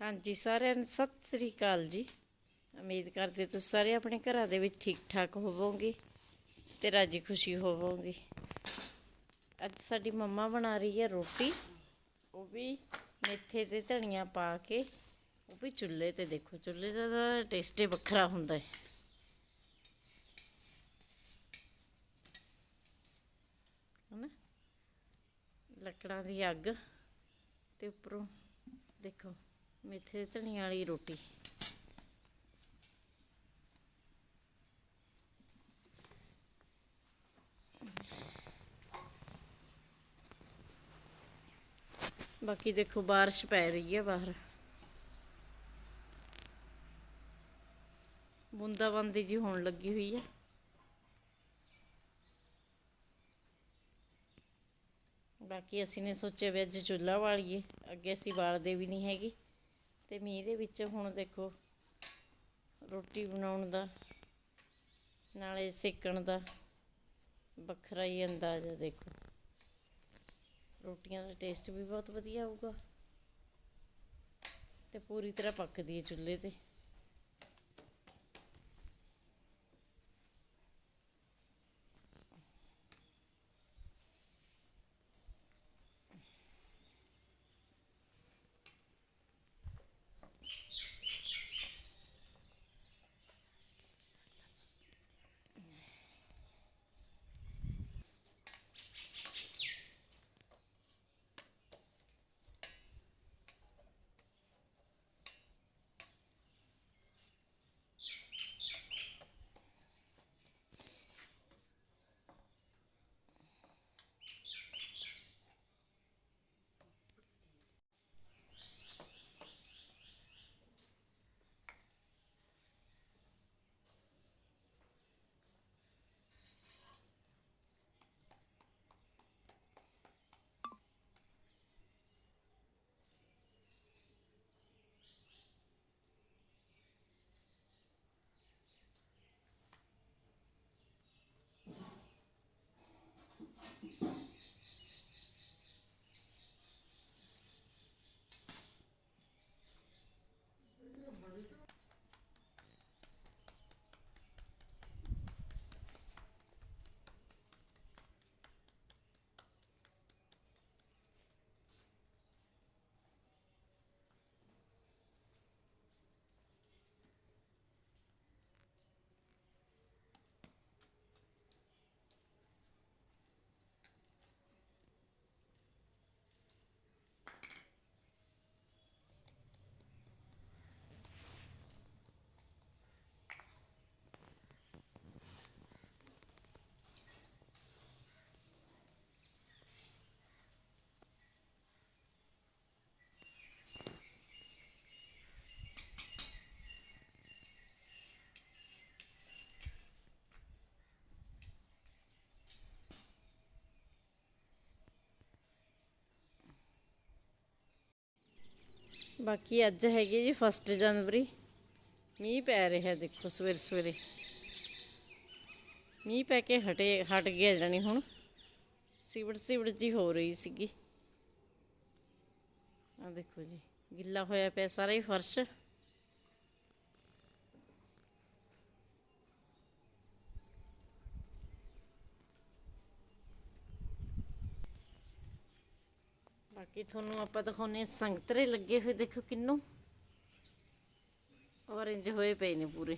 ਹਾਂਜੀ, ਸਾਰਿਆਂ ਨੂੰ ਸਤਿ ਸ੍ਰੀ ਅਕਾਲ ਜੀ। ਉਮੀਦ ਕਰਦੇ ਤੁਸੀਂ ਸਾਰੇ ਆਪਣੇ ਘਰਾਂ ਦੇ ਵਿੱਚ ਠੀਕ ਠਾਕ ਹੋਵੋਗੇ ਤੇ ਰਾਜੀ ਖੁਸ਼ੀ ਹੋਵੋਗੇ। ਅੱਜ ਸਾਡੀ ਮੰਮਾ ਬਣਾ ਰਹੀ ਹੈ ਰੋਟੀ। ਉਹ ਵੀ ਮੇਥੇ ਤੇ ਧਨੀਆ ਪਾ ਕੇ, ਉਹ ਵੀ ਚੁੱਲ੍ਹੇ ਤੇ ਦੇਖੋ, ਚੁੱਲ੍ਹੇ ਦਾ ਤਾਂ ਟੇਸਟ ਹੀ ਵੱਖਰਾ ਹੁੰਦਾ ਹੈ। ਹਨਾ? ਲੱਕੜਾਂ ਦੀ ਅੱਗ ਤੇ ਉੱਪਰੋਂ ਦੇਖੋ। ਮੇਥੇ ਧਨੀਆ ਵਾਲੀ ਰੋਟੀ। ਬਾਕੀ ਦੇਖੋ ਬਾਰਿਸ਼ ਪੈ ਰਹੀ ਹੈ ਬਾਹਰ। ਬੂੰਦਾਬਾਂਦੀ ਜੀ ਹੋਣ ਲੱਗੀ ਹੋਈ ਹੈ ਬਾਕੀ ਅਸੀਂ ਨੇ ਸੋਚਿਆ ਵੀ ਅੱਜ ਚੁੱਲ੍ਹਾ ਬਾਲੀਏ ਅੱਗੇ ਅਸੀਂ ਬਾਲਦੇ ਵੀ ਨਹੀਂ ਹੈਗੇ। ਤੇ ਮੀਂਹ ਦੇ ਵਿੱਚ ਹੁਣ ਦੇਖੋ, ਰੋਟੀ ਬਣਾਉਣ ਦਾ, ਨਾਲੇ ਸੇਕਣ ਦਾ ਵੱਖਰਾ ਹੀ ਅੰਦਾਜ਼ ਹੈ ਦੇਖੋ। ਰੋਟੀਆਂ ਦਾ ਟੇਸਟ ਵੀ ਬਹੁਤ ਵਧੀਆ ਆਊਗਾ। ਤੇ ਪੂਰੀ ਤਰ੍ਹਾਂ ਪੱਕਦੀ ਹੈ ਚੁੱਲ੍ਹੇ ਤੇ। ਬਾਕੀ ਅੱਜ ਹੈਗੀ ਜੀ 1 ਜਨਵਰੀ। ਮੀਂਹ ਪੈ ਰਿਹਾ ਦੇਖੋ ਸਵੇਰੇ ਸਵੇਰੇ। ਮੀਂਹ ਪੈ ਕੇ ਹਟੇ ਹਟ ਗਿਆ ਜਾਣੀ ਹੁਣ। ਸਿਵੜ ਸਿਵੜ ਜੀ ਹੋ ਰਹੀ ਸੀਗੀ। ਆ ਦੇਖੋ ਜੀ, ਗਿੱਲਾ ਹੋਇਆ ਪਿਆ ਸਾਰਾ ਹੀ ਫਰਸ਼। ਬਾਕੀ ਤੁਹਾਨੂੰ ਆਪਾਂ ਦਿਖਾਉਨੇ ਸੰਗਤਰੇ ਲੱਗੇ ਹੋਏ ਦੇਖੋ ਕਿੰਨੂ। ਔਰੇਂਜ ਹੋਏ ਪਏ ਨੇ ਪੂਰੇ।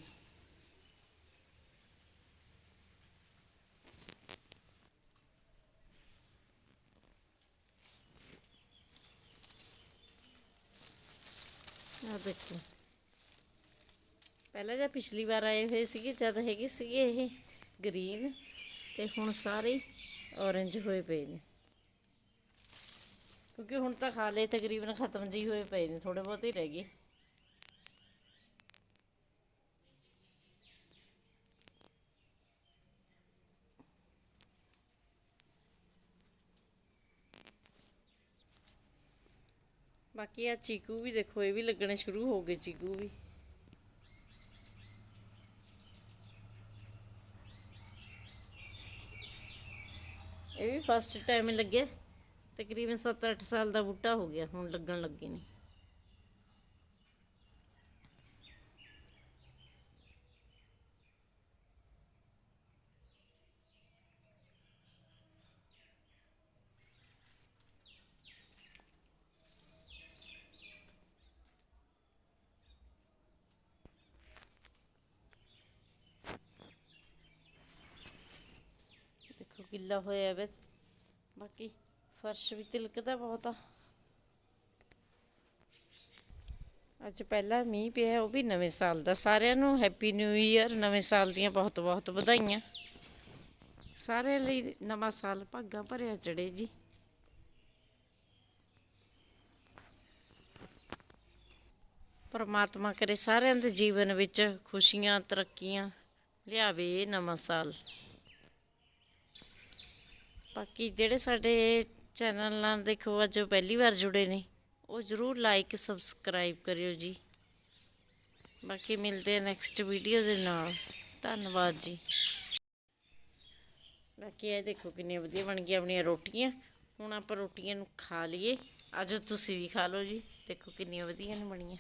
ਆ ਦੇਖੋ। ਪਹਿਲਾਂ ਜਾਂ ਪਿਛਲੀ ਵਾਰ ਆਏ ਹੋਏ ਸੀਗੇ, ਜਦ ਹੈਗੇ ਸੀਗੇ ਇਹ ਗ੍ਰੀਨ ਤੇ ਹੁਣ ਸਾਰੇ ਔਰੇਂਜ ਹੋਏ ਪਏ ਨੇ। ਕਿਉਂਕਿ ਹੁਣ ਤਾਂ ਖਾ ਲਏ, ਤਕਰੀਬਨ ਖਤਮ ਜੀ ਹੋਏ ਪਏ ਨੇ ਥੋੜੇ ਬਹੁਤ ਹੀ ਰਹਿ ਗਏ। ਬਾਕੀ ਆ ਚੀਕੂ ਵੀ ਦੇਖੋ, ਇਹ ਵੀ ਲੱਗਣੇ ਸ਼ੁਰੂ ਹੋ ਗਏ ਚੀਕੂ ਵੀ। ਇਹ ਵੀ ਫਸਟ ਟਾਈਮ ਲੱਗੇ। ਤਕਰੀਬਨ 7-8 ਸਾਲ ਦਾ ਬੂਟਾ ਹੋ ਗਿਆ, ਹੁਣ ਲੱਗਣ ਲੱਗੇ ਨੇ। ਕਿੱਲਾ ਹੋਇਆ ਵੇ। ਬਾਕੀ ਫਰਸ਼ ਵੀ ਤਿਲਕਦਾ ਬਹੁਤ ਆ। ਅੱਜ ਪਹਿਲਾ ਮੀਂਹ ਪਿਆ, ਉਹ ਵੀ ਨਵੇਂ ਸਾਲ ਦਾ। ਸਾਰਿਆਂ ਨੂੰ ਹੈਪੀ ਨਿਊ ਈਅਰ ਨਵੇਂ ਸਾਲ ਦੀਆਂ ਬਹੁਤ ਬਹੁਤ ਵਧਾਈਆਂ। ਸਾਰਿਆਂ ਲਈ ਨਵਾਂ ਸਾਲ ਭਾਗਾਂ ਭਰਿਆ ਚੜੇ ਜੀ। ਪਰਮਾਤਮਾ ਕਰੇ ਸਾਰਿਆਂ ਦੇ ਜੀਵਨ ਵਿੱਚ ਖੁਸ਼ੀਆਂ, ਤਰੱਕੀਆਂ, ਲਿਆਵੇ ਇਹ ਨਵਾਂ ਸਾਲ। ਬਾਕੀ ਜਿਹੜੇ ਸਾਡੇ ਚੈਨਲ ਨਾਲ ਦੇਖੋ, ਅੱਜ ਪਹਿਲੀ ਵਾਰ ਜੁੜੇ ਨੇ। ਉਹ ਜਰੂਰ ਲਾਈਕ ਸਬਸਕ੍ਰਾਈਬ ਕਰਿਓ ਜੀ। ਬਾਕੀ ਮਿਲਦੇ ਆ ਨੈਕਸਟ ਵੀਡੀਓ ਦੇ ਨਾਲ। ਧੰਨਵਾਦ ਜੀ। ਬਾਕੀ ਇਹ ਦੇਖੋ ਕਿੰਨੀਆਂ ਵਧੀਆ ਬਣ ਗਈਆਂ ਆਪਣੀਆਂ ਰੋਟੀਆਂ। ਹੁਣ ਆਪਾਂ ਰੋਟੀਆਂ ਨੂੰ ਖਾ ਲਈਏ। ਅੱਜ ਤੁਸੀਂ ਵੀ ਖਾ ਲਓ ਜੀ। ਦੇਖੋ ਕਿੰਨੀਆਂ ਵਧੀਆ ਨੇ ਬਣੀਆਂ।